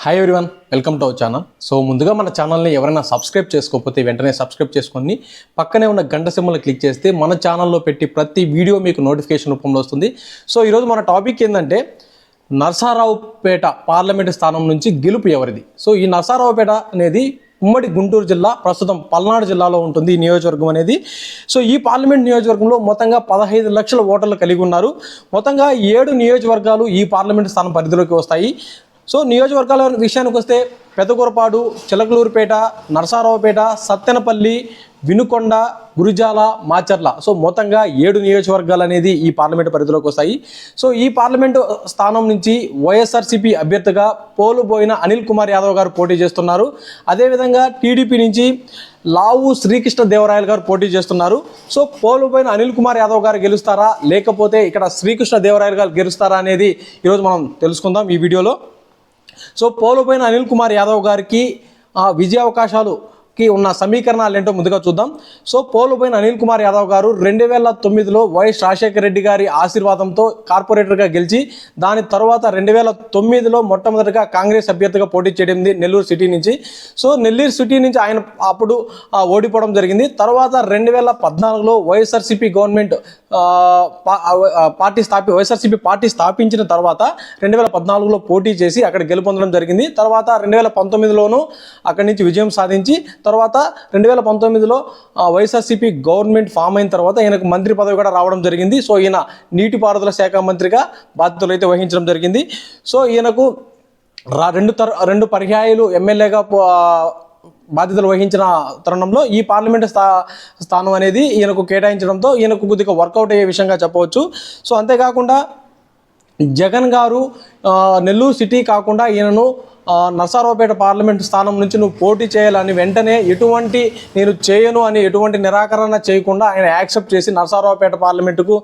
Hi everyone welcome to our channel so ముందుగా మన ఛానల్ని ఎవరైనా సబ్స్క్రైబ్ చేసుకోకపోతే వెంటనే సబ్స్క్రైబ్ చేసుకొని పక్కనే ఉన్న గంట సింబల్ని క్లిక్ చేస్తే మన ఛానల్లో పెట్టి ప్రతి వీడియో మీకు నోటిఫికేషన్ రూపంలో వస్తుంది. సో ఈరోజు మన టాపిక్ ఏంటంటే నర్సారావుపేట పార్లమెంటు స్థానం నుంచి గెలుపు ఎవరిది? సో ఈ నర్సారావుపేట అనేది ఉమ్మడి గుంటూరు జిల్లా ప్రస్తుతం పల్నాడు జిల్లాలో ఉంటుంది ఈ నియోజకవర్గం అనేది. సో ఈ పార్లమెంట్ నియోజకవర్గంలో మొత్తంగా పదహైదు లక్షల ఓటర్లు కలిగి ఉన్నారు. మొత్తంగా ఏడు నియోజకవర్గాలు ఈ పార్లమెంట్ స్థానం పరిధిలోకి వస్తాయి. సో నియోజకవర్గాల విషయానికి వస్తే పెదకూరపాడు చిలకలూరుపేట నరసారావుపేట సత్తెనపల్లి వినుకొండ గురిజాల మాచర్ల. సో మొత్తంగా ఏడు నియోజకవర్గాలు అనేది ఈ పార్లమెంటు పరిధిలోకి వస్తాయి. సో ఈ పార్లమెంటు స్థానం నుంచి వైఎస్ఆర్సీపీ అభ్యర్థిగా పోలుబోయిన అనిల్ కుమార్ యాదవ్ గారు పోటీ చేస్తున్నారు. అదేవిధంగా టీడీపీ నుంచి లావు శ్రీకృష్ణ దేవరాయలు గారు పోటీ చేస్తున్నారు. సో పోలుపోయిన అనిల్ కుమార్ యాదవ్ గారు గెలుస్తారా? లేకపోతే ఇక్కడ శ్రీకృష్ణ దేవరాయలు గారు గెలుస్తారా అనేది ఈరోజు మనం తెలుసుకుందాం ఈ వీడియోలో. సో పోలుపోయిన అనిల్ కుమార్ యాదవ్ గారికి ఆ, విజయ అవకాశాలుకి ఉన్న సమీకరణాలు ఏంటో ముందుగా చూద్దాం. సో పోలుపోయిన అనిల్ కుమార్ యాదవ్ గారు రెండు వేల తొమ్మిదిలో వైఎస్ రాజశేఖర రెడ్డి గారి ఆశీర్వాదంతో కార్పొరేటర్గా గెలిచి దాని తర్వాత రెండు వేల తొమ్మిదిలో మొట్టమొదటిగా కాంగ్రెస్ అభ్యర్థిగా పోటీ చేయడం నెల్లూరు సిటీ నుంచి. సో నెల్లూరు సిటీ నుంచి ఆయన అప్పుడు ఓడిపోవడం జరిగింది. తర్వాత రెండు వేల పద్నాలుగులో వైఎస్ఆర్సీపీ గవర్నమెంట్ పార్టీ స్థాపి వైఎస్ఆర్సీపీ పార్టీ స్థాపించిన తర్వాత రెండు వేల పద్నాలుగులో పోటీ చేసి అక్కడ గెలుపొందడం జరిగింది. తర్వాత రెండు వేల పంతొమ్మిదిలోనూ అక్కడి నుంచి విజయం సాధించి తర్వాత రెండు వేల పంతొమ్మిదిలో వైఎస్ఆర్సీపీ గవర్నమెంట్ ఫామ్ అయిన తర్వాత ఈయనకు మంత్రి పదవి కూడా రావడం జరిగింది. సో ఈయన నీటిపారుదల శాఖ మంత్రిగా బాధ్యతలు అయితే వహించడం జరిగింది. సో ఈయనకు రా రెండు తర రెండు పర్యాయాలు ఎమ్మెల్యేగా బాధ్యతలు వహించిన తరుణంలో ఈ పార్లమెంటు స్థా స్థానం అనేది ఈయనకు కేటాయించడంతో ఈయనకు కొద్దిగా వర్కౌట్ అయ్యే విషయంగా చెప్పవచ్చు. సో అంతేకాకుండా జగన్ గారు నెల్లూరు సిటీ కాకుండా ఈయనను నరసారావుపేట పార్లమెంట్ స్థానం నుంచి నువ్వు పోటీ చేయాలని వెంటనే ఎటువంటి నేను చేయను అని ఎటువంటి నిరాకరణ చేయకుండా ఆయన యాక్సెప్ట్ చేసి నర్సారావుపేట పార్లమెంటుకు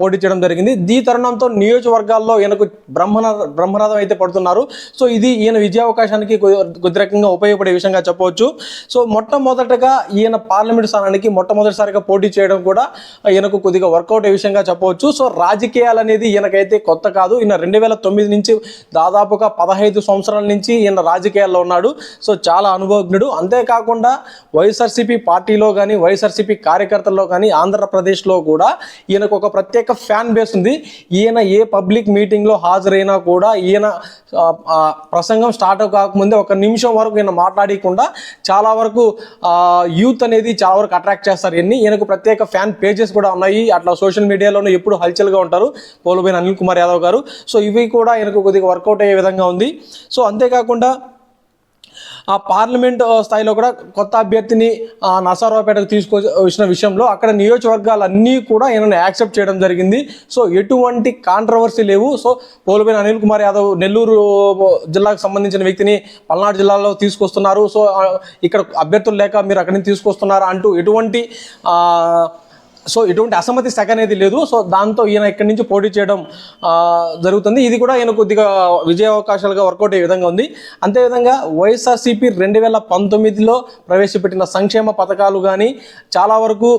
పోటీ చేయడం జరిగింది. ఈ తరుణంతో నియోజకవర్గాల్లో ఈయనకు బ్రహ్మన బ్రహ్మరథం అయితే పడుతున్నారు. సో ఇది ఈయన విజయావకాశానికి కొద్ది ఉపయోగపడే విషయంగా చెప్పవచ్చు. సో మొట్టమొదటగా ఈయన పార్లమెంట్ స్థానానికి మొట్టమొదటిసారిగా పోటీ చేయడం కూడా ఈయనకు కొద్దిగా వర్కౌట్ అయ్యే విషయంగా చెప్పవచ్చు. సో రాజకీయాలు అనేది ఈయనకైతే కొత్త కాదు. ఈయన రెండు వేల తొమ్మిది నుంచి దాదాపుగా పదహైదు సంవత్సరాల నుంచి ఈయన రాజకీయాల్లో ఉన్నాడు. సో చాలా అనుభవజ్ఞుడు. అంతేకాకుండా వైఎస్ఆర్సీపీ పార్టీలో కానీ వైఎస్ఆర్సీపీ కార్యకర్తల్లో కానీ ఆంధ్రప్రదేశ్లో కూడా ఈయనకు ఒక ప్రత్యేక ఫ్యాన్ బేస్ ఉంది. ఈయన ఏ పబ్లిక్ మీటింగ్లో హాజరైనా కూడా ఈయన ప్రసంగం స్టార్ట్ కాకముందే ఒక నిమిషం వరకు ఈయన మాట్లాడకుండా చాలా వరకు యూత్ అనేది చాలా వరకు అట్రాక్ట్ చేస్తారు. ఇన్ని ఈయనకు ప్రత్యేక ఫ్యాన్ పేజెస్ కూడా ఉన్నాయి. అట్లా సోషల్ మీడియాలోనే ఎప్పుడు హల్చల్గా ఉంటారు. పోలబోయిన అనిల్ కుమార్ యాదవ్ గారు. సో ఇవి కూడా ఈయనకు కొద్దిగా వర్కౌట్ అయ్యే విధంగా ఉంది. సో అంతే అంతేకాకుండా ఆ పార్లమెంట్ స్థాయిలో కూడా కొత్త అభ్యర్థిని ఆ, నరసరావుపేటకు తీసుకొచ్చిన విషయంలో అక్కడ నియోజకవర్గాలన్నీ కూడా ఈయనను యాక్సెప్ట్ చేయడం జరిగింది. సో ఎటువంటి కాంట్రవర్సీ లేవు. సో పోలపైన అనిల్ కుమార్ యాదవ్ నెల్లూరు జిల్లాకు సంబంధించిన వ్యక్తిని పల్నాడు జిల్లాలో తీసుకొస్తున్నారు. సో ఇక్కడ అభ్యర్థులు లేక మీరు అక్కడి నుంచి అంటూ ఎటువంటి సో ఎటువంటి అసమ్మతి శాఖ అనేది లేదు. సో దాంతో ఈయన ఇక్కడి నుంచి పోటీ చేయడం జరుగుతుంది. ఇది కూడా ఈయన కొద్దిగా విజయ అవకాశాలుగా వర్కౌట్ అయ్యే విధంగా ఉంది. అంతేవిధంగా వైఎస్ఆర్సీపీ రెండు వేల పంతొమ్మిదిలో ప్రవేశపెట్టిన సంక్షేమ పథకాలు కానీ చాలా వరకు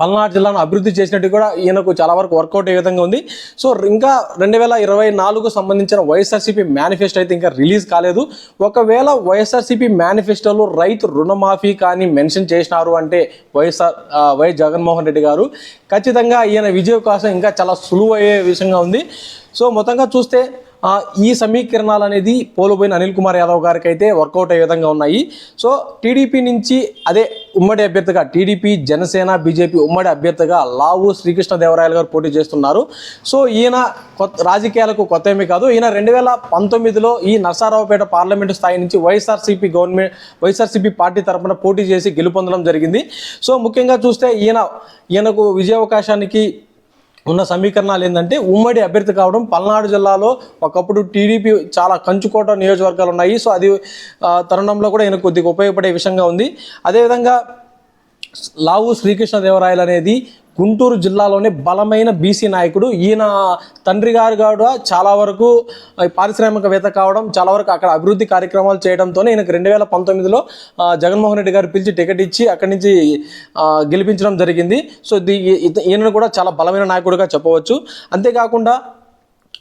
పల్నాడు జిల్లాను అభివృద్ధి చేసినట్టు కూడా ఈయనకు చాలా వరకు వర్కౌట్ అయ్యే విధంగా ఉంది. సో ఇంకా రెండు వేల ఇరవై నాలుగు సంబంధించిన వైఎస్ఆర్సీపీ మేనిఫెస్టో అయితే ఇంకా రిలీజ్ కాలేదు. ఒకవేళ వైఎస్ఆర్సీపీ మేనిఫెస్టోలో రైతు రుణమాఫీ కానీ మెన్షన్ చేసినారు అంటే వైఎస్ఆర్ వైఎస్ జగన్మోహన్ రెడ్డి గారు ఖచ్చితంగా ఈయన విజయం కోసం ఇంకా చాలా సులువు అయ్యే విషయంగా ఉంది. సో మొత్తంగా చూస్తే ఈ సమీకరణాలు అనేది పోలుపోయిన అనిల్ కుమార్ యాదవ్ గారికి అయితే వర్కౌట్ అయ్యే విధంగా ఉన్నాయి. సో టీడీపీ నుంచి అదే ఉమ్మడి అభ్యర్థిగా టీడీపీ జనసేన బీజేపీ ఉమ్మడి అభ్యర్థిగా లావు శ్రీకృష్ణదేవరాయలు గారు పోటీ చేస్తున్నారు. సో ఈయన కొత్త రాజకీయాలకు కొత్త ఏమీ కాదు. ఈయన రెండు వేల పంతొమ్మిదిలో ఈ నరసారావుపేట పార్లమెంటు స్థాయి నుంచి వైఎస్ఆర్సీపీ గవర్నమెంట్ వైఎస్ఆర్సీపీ పార్టీ తరఫున పోటీ చేసి గెలుపొందడం జరిగింది. సో ముఖ్యంగా చూస్తే ఈయన ఈయనకు విజయావకాశానికి ఉన్న సమీకరణాలు ఏంటంటే ఉమ్మడి అభ్యర్థి కావడం పల్నాడు జిల్లాలో ఒకప్పుడు టీడీపీ చాలా కంచుకోట నియోజకవర్గాలు ఉన్నాయి. సో అది తరుణంలో కూడా ఈయన కొద్దిగా ఉపయోగపడే విషయంగా ఉంది. అదేవిధంగా లావు శ్రీకృష్ణదేవరాయలు అనేది గుంటూరు జిల్లాలోనే బలమైన బీసీ నాయకుడు. ఈయన తండ్రి గారు కూడా చాలా వరకు పారిశ్రామికవేత్త కావడం చాలా వరకు అక్కడ అభివృద్ధి కార్యక్రమాలు చేయడంతోనే ఈయనకు రెండు వేల పంతొమ్మిదిలో జగన్మోహన్ రెడ్డి గారు పిలిచి టికెట్ ఇచ్చి అక్కడి నుంచి గెలిపించడం జరిగింది. సో దీ- ఈయనను కూడా చాలా బలమైన నాయకుడిగా చెప్పవచ్చు. అంతేకాకుండా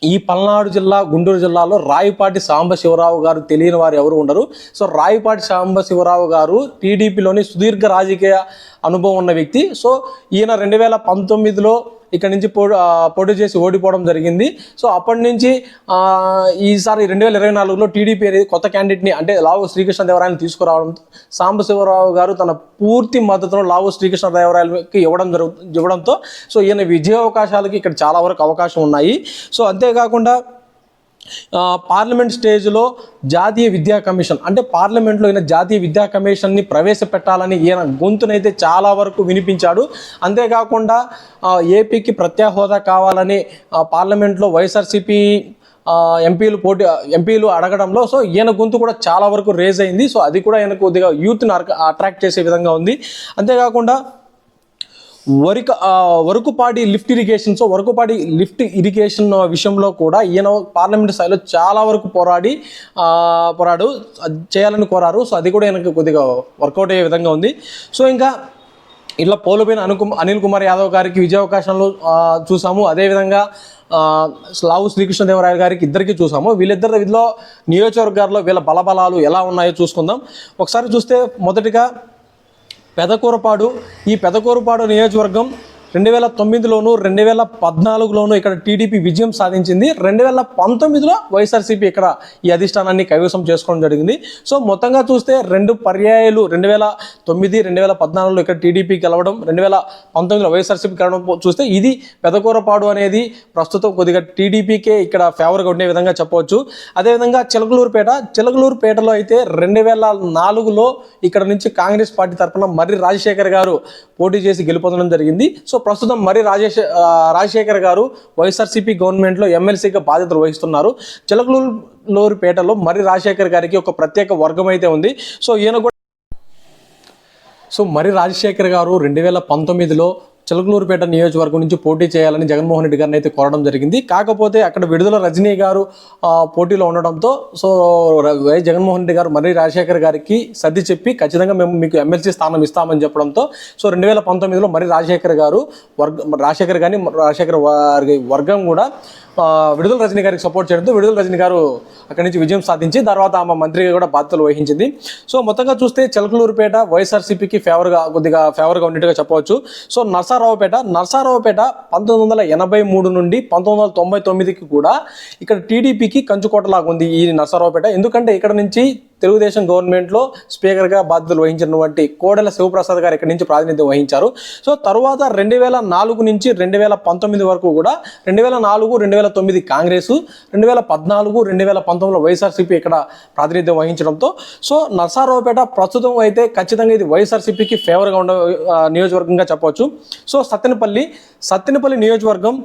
ఈ పల్నాడు జిల్లా గుంటూరు జిల్లాలో రాయపాటి సాంబశివరావు గారు తెలియని వారు ఎవరు ఉండరు. సో రాయపాటి సాంబశివరావు గారు టీడీపీలోని సుదీర్ఘ రాజకీయ అనుభవం ఉన్న వ్యక్తి. సో ఈయన రెండు వేల పంతొమ్మిదిలో ఇక్కడ నుంచి పో పోటీ చేసి ఓడిపోవడం జరిగింది. సో అప్పటి నుంచి ఈసారి రెండు వేల ఇరవై నాలుగులో టీడీపీ అనేది కొత్త క్యాండిడేట్ని అంటే లావు శ్రీకృష్ణదేవరాయలు తీసుకురావడంతో సాంబశివరావు గారు తన పూర్తి మద్దతును లావు శ్రీకృష్ణదేవరాయలకి ఇవ్వడం జరుగు ఇవ్వడంతో సో ఈయన విజయ అవకాశాలకి ఇక్కడ చాలా వరకు అవకాశం ఉన్నాయి. సో అంతేకాకుండా పార్లమెంట్ స్టేజ్లో జాతీయ విద్యా కమిషన్ అంటే పార్లమెంట్లో ఈయన జాతీయ విద్యా కమిషన్ని ప్రవేశపెట్టాలని ఈయన గొంతునైతే చాలా వరకు వినిపించాడు. అంతేకాకుండా ఏపీకి ప్రత్యేక హోదా కావాలని పార్లమెంట్లో వైఎస్ఆర్సీపీ ఎంపీలు పోటీ ఎంపీలు అడగడంలో సో ఈయన గొంతు కూడా చాలా వరకు రేజ్ అయింది. సో అది కూడా ఈయన కొద్దిగా యూత్ని అట్రాక్ట్ చేసే విధంగా ఉంది. అంతేకాకుండా వరిక Varakupati Varakupadi lift irrigation so Varakupadi lift irrigation విషయంలో కూడా ఈయన పార్లమెంట్ స్థాయిలో చాలా వరకు పోరాడి పోరాడు చేయాలని కోరారు. సో అది కూడా ఈయనకు కొద్దిగా వర్కౌట్ అయ్యే విధంగా ఉంది. సో ఇంకా ఇట్లా పోలుపోయిన అనుకు అనిల్ కుమార్ యాదవ్ గారికి విజయావకాశాలు చూసాము. అదేవిధంగా లావు శ్రీకృష్ణదేవరాయ గారికి ఇద్దరికి చూసాము. వీళ్ళిద్దరి విధిలో నియోజకవర్గాల్లో వీళ్ళ బలబలాలు ఎలా ఉన్నాయో చూసుకుందాం. ఒకసారి చూస్తే మొదటిగా పెదకూరపాడు. ఈ పెదకూరపాడు నియోజకవర్గం రెండు వేల తొమ్మిదిలోను రెండు వేల పద్నాలుగులోను ఇక్కడ టీడీపీ విజయం సాధించింది. రెండు వేల పంతొమ్మిదిలో వైఎస్ఆర్సీపీ ఇక్కడ ఈ అధిష్టానాన్ని కైవసం చేసుకోవడం జరిగింది. సో మొత్తంగా చూస్తే రెండు పర్యాయాలు రెండు వేల తొమ్మిది రెండు వేల పద్నాలుగులో ఇక్కడ టీడీపీ గెలవడం రెండు వేల పంతొమ్మిదిలో వైఎస్ఆర్సీపీ గెలవడం చూస్తే ఇది పెదకూరపాడు అనేది ప్రస్తుతం కొద్దిగా టీడీపీకే ఇక్కడ ఫేవర్గా ఉండే విధంగా చెప్పవచ్చు. అదేవిధంగా చిలకలూరుపేట చిలకలూరుపేటలో అయితే రెండు వేల నాలుగులో ఇక్కడ నుంచి కాంగ్రెస్ పార్టీ తరఫున మర్రి రాజశేఖర్ గారు పోటీ చేసి గెలుపొందడం జరిగింది. సో ప్రస్తుతం మరి రాజేశ రాజశేఖర్ గారు వైఎస్ఆర్సీపీ గవర్నమెంట్లో ఎమ్మెల్సీగా బాధ్యతలు వహిస్తున్నారు. చిలకలూరుపేటలో మర్రి రాజశేఖర్ గారికి ఒక ప్రత్యేక వర్గం అయితే ఉంది. సో ఈయన కూడా సో మరి రాజశేఖర్ గారు రెండు వేల పంతొమ్మిదిలో చిలకలూరుపేట నియోజకవర్గం నుంచి పోటీ చేయాలని జగన్మోహన్ రెడ్డి గారిని అయితే కోరడం జరిగింది. కాకపోతే అక్కడ విడుదల రజనీ గారు పోటీలో ఉండడంతో సో వై జగన్మోహన్ రెడ్డి గారు మర్రి రాజశేఖర్ గారికి సర్ది చెప్పి ఖచ్చితంగా మేము మీకు ఎమ్మెల్సీ స్థానం ఇస్తామని చెప్పడంతో సో రెండు వేల పంతొమ్మిదిలో మర్రి రాజశేఖర్ గారు వర్గ రాజశేఖర్ గారిని రాజశేఖర్ వారి వర్గం కూడా విడుదల రజనీ గారికి సపోర్ట్ చేయడంతో విడుదల రజనీ గారు అక్కడి నుంచి విజయం సాధించి తర్వాత ఆమె మంత్రిగా కూడా బాధ్యతలు వహించింది. సో మొత్తంగా చూస్తే చిలకలూరుపేట వైఎస్ఆర్సీపీకి ఫేవర్గా కొద్దిగా ఫేవర్గా ఉన్నట్టుగా చెప్పవచ్చు. సో నర్సారావుపేట నర్సారావుపేట పంతొమ్మిది వందల ఎనభై మూడు నుండి పంతొమ్మిది వందల తొంభై తొమ్మిదికి కూడా ఇక్కడ టీడీపీకి కంచుకోటలాగా ఉంది ఈ నర్సారావుపేట. ఎందుకంటే ఇక్కడ నుంచి తెలుగుదేశం గవర్నమెంట్లో స్పీకర్గా బాధ్యతలు వహించినటువంటి కోడెల శివప్రసాద్ గారు ఇక్కడ నుంచి ప్రాతినిధ్యం వహించారు. సో తర్వాత రెండు వేల నాలుగు నుంచి రెండు వేల పంతొమ్మిది వరకు కూడా రెండు వేల నాలుగు రెండు వేల తొమ్మిది కాంగ్రెస్ రెండు వేల పద్నాలుగు రెండు వేల పంతొమ్మిదిలో వైఎస్ఆర్సీపీ ఇక్కడ ప్రాతినిధ్యం వహించడంతో సో నర్సారావుపేట ప్రస్తుతం అయితే ఖచ్చితంగా ఇది వైఎస్ఆర్సీపీకి ఫేవర్గా ఉండే నియోజకవర్గంగా చెప్పవచ్చు. సో సత్తెనపల్లి సత్తెనపల్లి నియోజకవర్గం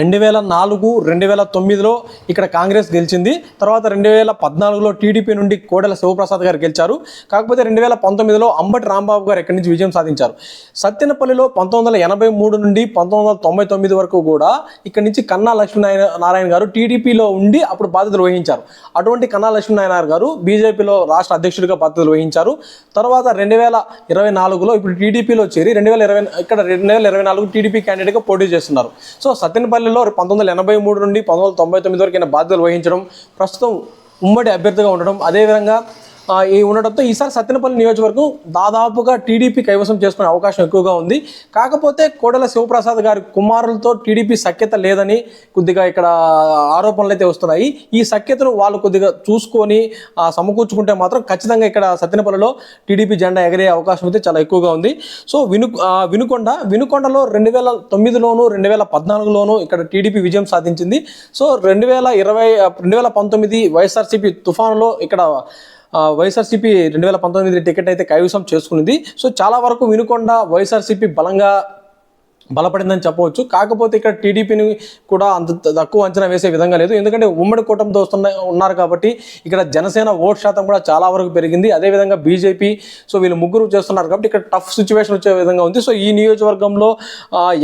రెండు వేల నాలుగు రెండు వేల తొమ్మిదిలో ఇక్కడ కాంగ్రెస్ గెలిచింది. తర్వాత రెండు వేల పద్నాలుగులో టీడీపీ నుండి కోడెల శివప్రసాద్ గారు గెలిచారు. కాకపోతే రెండు వేల పంతొమ్మిదిలో అంబటి రాంబాబు గారు ఎక్కడి నుంచి విజయం సాధించారు. సత్యనపల్లిలో పంతొమ్మిది వందల ఎనభై మూడు నుండి పంతొమ్మిది వందల తొంభై తొమ్మిది వరకు కూడా ఇక్కడి నుంచి కన్నా లక్ష్మీనారాయణ నారాయణ గారు టీడీపీలో ఉండి అప్పుడు బాధ్యతలు వహించారు. అటువంటి కన్నా లక్ష్మీనారాయణ గారు బీజేపీలో రాష్ట్ర అధ్యక్షుడిగా బాధ్యతలు వహించారు. తర్వాత రెండు వేల ఇరవై నాలుగులో ఇప్పుడు టీడీపీలో చేరి రెండు వేల ఇరవై ఇక్కడ రెండు వేల ఇరవై నాలుగు టీడీపీ క్యాండిడేట్గా పోటీ చేస్తున్నారు. సో సత్యనపల్లిలో పంతొమ్మిది వందల ఎనభై మూడు నుండి పంతొమ్మిది వందల తొంభై తొమ్మిది వరకు ఈయన బాధ్యతలు వహించడం ప్రస్తుతం ఉమ్మడి అభ్యర్థిగా ఉండడం అదేవిధంగా ఉండడంతో ఈసారి సత్యనపల్లి నియోజకవర్గం దాదాపుగా టీడీపీ కైవసం చేసుకునే అవకాశం ఎక్కువగా ఉంది. కాకపోతే కోడెల శివప్రసాద్ గారి కుమారులతో టీడీపీ సఖ్యత లేదని కొద్దిగా ఇక్కడ ఆరోపణలు అయితే వస్తున్నాయి. ఈ సఖ్యతను వాళ్ళు కొద్దిగా చూసుకొని సమకూర్చుకుంటే మాత్రం ఖచ్చితంగా ఇక్కడ సత్యనపల్లిలో టీడీపీ జెండా ఎగరే అవకాశం అయితే చాలా ఎక్కువగా ఉంది. సో విను వినుకొండ వినుకొండలో రెండు వేల తొమ్మిదిలోను రెండు వేల పద్నాలుగులోను ఇక్కడ టీడీపీ విజయం సాధించింది. సో రెండు వేల ఇరవై రెండు వేల పంతొమ్మిది వైఎస్ఆర్సీపీ తుఫానులో ఇక్కడ వైఎస్ఆర్సీపీ రెండు వేల పంతొమ్మిది టికెట్ అయితే కైవసం చేసుకున్నది సో చాలా వరకు వినుకొండ వైఎస్ఆర్సీపీ బలంగా బలపడిందని చెప్పవచ్చు. కాకపోతే ఇక్కడ టీడీపీని కూడా అంత తక్కువ అంచనా వేసే విధంగా లేదు. ఎందుకంటే ఉమ్మడి కూటమితో వస్తున్న ఉన్నారు కాబట్టి ఇక్కడ జనసేన ఓట్ శాతం కూడా చాలా వరకు పెరిగింది. అదేవిధంగా బీజేపీ సో వీళ్ళు ముగ్గురు చేస్తున్నారు కాబట్టి ఇక్కడ టఫ్ సిచ్యువేషన్ వచ్చే విధంగా ఉంది. సో ఈ నియోజకవర్గంలో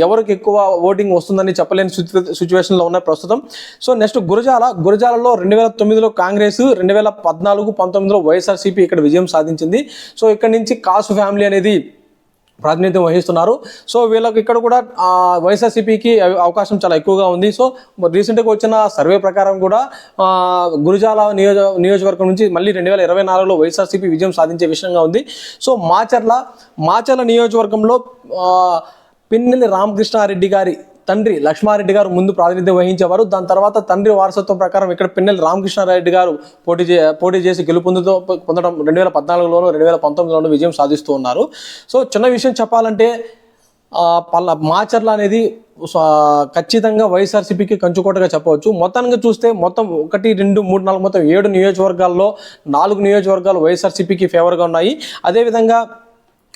ఎవరికి ఎక్కువ ఓటింగ్ వస్తుందని చెప్పలేని సిచ్యువేషన్లో ఉన్నాయి ప్రస్తుతం. సో నెక్స్ట్ గురజాల గురజాలలో రెండు వేల తొమ్మిదిలో కాంగ్రెస్ రెండు వేల పద్నాలుగు పంతొమ్మిదిలో వైఎస్ఆర్సీపీ ఇక్కడ విజయం సాధించింది. సో ఇక్కడ నుంచి కాసు ఫ్యామిలీ అనేది ప్రాతినిధ్యం వహిస్తున్నారు. సో వీళ్ళకి ఇక్కడ కూడా వైఎస్ఆర్సీపీకి అవ- అవకాశం చాలా ఎక్కువగా ఉంది. సో రీసెంట్గా వచ్చిన సర్వే ప్రకారం కూడా గురుజాల నియోజ నియోజకవర్గం నుంచి మళ్ళీ రెండు వేల ఇరవై నాలుగులో వైఎస్ఆర్సీపీ విజయం సాధించే విషయంగా ఉంది. సో మాచర్ల మాచర్ల నియోజకవర్గంలో పిన్నెల్లి రామకృష్ణారెడ్డి గారి తండ్రి లక్ష్మారెడ్డి గారు ముందు ప్రాతినిధ్యం వహించేవారు. దాని తర్వాత తండ్రి వారసత్వం ప్రకారం ఇక్కడ పిన్నెల్లి రామకృష్ణారెడ్డి గారు పోటీ చే పోటీ చేసి గెలుపొందుతో పొందడం రెండు వేల పద్నాలుగులోనూ రెండు వేల పంతొమ్మిదిలోనూ విజయం సాధిస్తూ ఉన్నారు. సో చిన్న విషయం చెప్పాలంటే పల్ల మాచర్ల అనేది ఖచ్చితంగా వైఎస్ఆర్సీపీకి కంచుకోటగా చెప్పవచ్చు. మొత్తానికి చూస్తే మొత్తం ఒకటి రెండు మూడు నాలుగు మొత్తం ఏడు నియోజకవర్గాల్లో నాలుగు నియోజకవర్గాలు వైఎస్ఆర్సీపీకి ఫేవర్గా ఉన్నాయి. అదేవిధంగా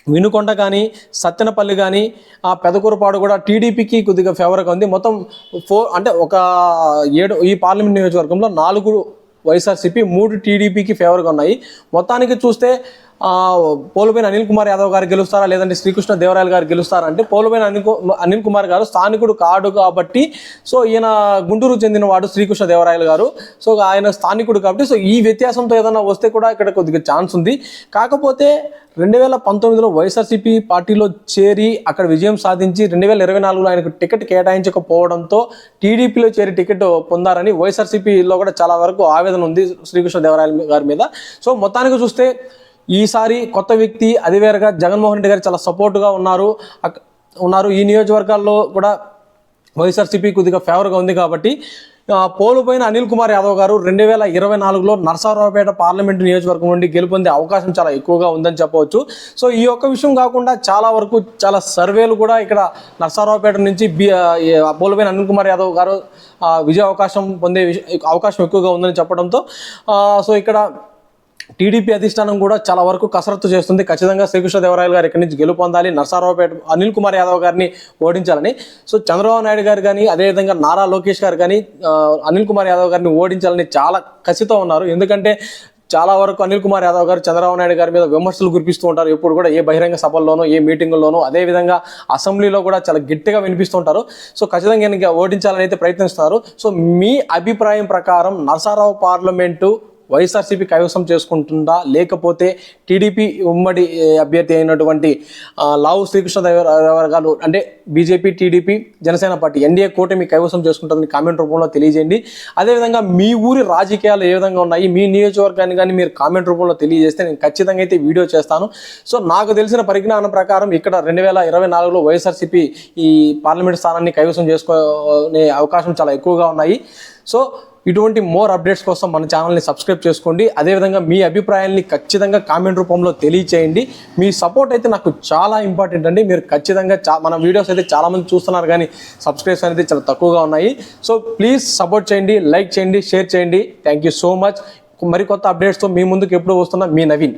వినుకొండ కానీ సత్తెనపల్లి కానీ ఆ పెదకూరపాడు కూడా టీడీపీకి కొద్దిగా ఫేవర్గా ఉంది. మొత్తం ఫోర్ అంటే ఒక ఏడు ఈ పార్లమెంట్ నియోజకవర్గంలో నాలుగు వైఎస్ఆర్సీపీ మూడు టీడీపీకి ఫేవర్గా ఉన్నాయి. మొత్తానికి చూస్తే పోలుపైన అనిల్ కుమార్ యాదవ్ గారు గెలుస్తారా? లేదంటే శ్రీకృష్ణ దేవరాయలు గారు గెలుస్తారా? అంటే పోలుపైన అనిల్ అనిల్ కుమార్ గారు స్థానికుడు కాడు కాబట్టి సో ఈయన గుంటూరు చెందినవాడు శ్రీకృష్ణ దేవరాయలు గారు. సో ఆయన స్థానికుడు కాబట్టి సో ఈ వ్యత్యాసంతో ఏదైనా వస్తే కూడా ఇక్కడ కొద్దిగా ఛాన్స్ ఉంది. కాకపోతే రెండు వేల పంతొమ్మిదిలో వైఎస్ఆర్సీపీ పార్టీలో చేరి అక్కడ విజయం సాధించి రెండు వేల ఇరవై నాలుగులో ఆయనకు టికెట్ కేటాయించకపోవడంతో టీడీపీలో చేరి టికెట్ పొందారని వైఎస్ఆర్సీపీలో కూడా చాలా వరకు ఆవేదన ఉంది శ్రీకృష్ణ దేవరాయల గారి మీద. సో మొత్తానికి చూస్తే ఈసారి కొత్త వ్యక్తి అదేవేరగా జగన్మోహన్ రెడ్డి గారు చాలా సపోర్టుగా ఉన్నారు. అక్- ఉన్నారు. ఈ నియోజకవర్గాల్లో కూడా వైఎస్ఆర్సీపీ కొద్దిగా ఫేవర్గా ఉంది కాబట్టి ఆ, పోలుపోయిన అనిల్ కుమార్ యాదవ్ గారు రెండు వేల ఇరవై నాలుగులో నరసారావుపేట పార్లమెంటు నియోజకవర్గం నుండి గెలుపొందే అవకాశం చాలా ఎక్కువగా ఉందని చెప్పవచ్చు. సో ఈ ఒక్క విషయం కాకుండా చాలా వరకు చాలా సర్వేలు కూడా ఇక్కడ నరసారావుపేట నుంచి బి ఆ, పోలుపోయిన అనిల్ కుమార్ యాదవ్ గారు విజయ అవకాశం పొందే అవకాశం ఎక్కువగా ఉందని చెప్పడంతో సో ఇక్కడ టీడీపీ అధిష్టానం కూడా చాలా వరకు కసరత్తు చేస్తుంది. ఖచ్చితంగా శ్రీకృష్ణదేవరాయలు గారు ఇక్కడి నుంచి గెలుపొందాలి నరసారావుపేట అనిల్ కుమార్ యాదవ్ గారిని ఓడించాలని. సో చంద్రబాబు నాయుడు గారు కానీ అదేవిధంగా నారా లోకేష్ గారు కానీ అనిల్ కుమార్ యాదవ్ గారిని ఓడించాలని చాలా కసితో ఉన్నారు. ఎందుకంటే చాలా వరకు అనిల్ కుమార్ యాదవ్ గారు చంద్రబాబు నాయుడు గారి మీద విమర్శలు కురిపిస్తూ ఉంటారు. ఎప్పుడు కూడా ఏ బహిరంగ సభల్లోనూ ఏ మీటింగుల్లోనూ అదేవిధంగా అసెంబ్లీలో కూడా చాలా గట్టిగా వినిపిస్తూ ఉంటారు. సో ఖచ్చితంగా ఓడించాలని అయితే ప్రయత్నిస్తారు. సో మీ అభిప్రాయం ప్రకారం నరసారావు పార్లమెంటు వైఎస్ఆర్సీపీ కైవసం చేసుకుంటుందా? లేకపోతే టీడీపీ ఉమ్మడి అభ్యర్థి అయినటువంటి లావు శ్రీకృష్ణదేవరాయ గారు అంటే BJP TDP Janasena party NDA కూటమి కైవసం చేసుకుంటుందని కామెంట్ రూపంలో తెలియజేయండి. అదేవిధంగా మీ ఊరి రాజకీయాలు ఏ విధంగా ఉన్నాయి? మీ నియోజకవర్గాన్ని కానీ మీరు కామెంట్ రూపంలో తెలియజేస్తే నేను ఖచ్చితంగా అయితే వీడియో చేస్తాను. సో నాకు తెలిసిన పరిజ్ఞానం ప్రకారం ఇక్కడ రెండు వేల ఇరవై నాలుగులో వైఎస్ఆర్సీపీ ఈ పార్లమెంట్ స్థానాన్ని కైవసం చేసుకునే అవకాశం చాలా ఎక్కువగా ఉన్నాయి. సో ఇటువంటి మోర్ అప్డేట్స్ కోసం మన ఛానల్ని సబ్స్క్రైబ్ చేసుకోండి. అదేవిధంగా మీ అభిప్రాయాల్ని ఖచ్చితంగా కామెంట్ రూపంలో తెలియచేయండి. మీ సపోర్ట్ అయితే నాకు చాలా ఇంపార్టెంట్ అండి. మీరు ఖచ్చితంగా చా మన వీడియోస్ అయితే చాలామంది చూస్తున్నారు కానీ సబ్స్క్రైబ్స్ అనేది చాలా తక్కువగా ఉన్నాయి. సో ప్లీజ్ సపోర్ట్ చేయండి లైక్ చేయండి షేర్ చేయండి. Thank you so much. మరికొత్త అప్డేట్స్తో మీ ముందుకు ఎప్పుడు వస్తున్నా మీ నవీన్.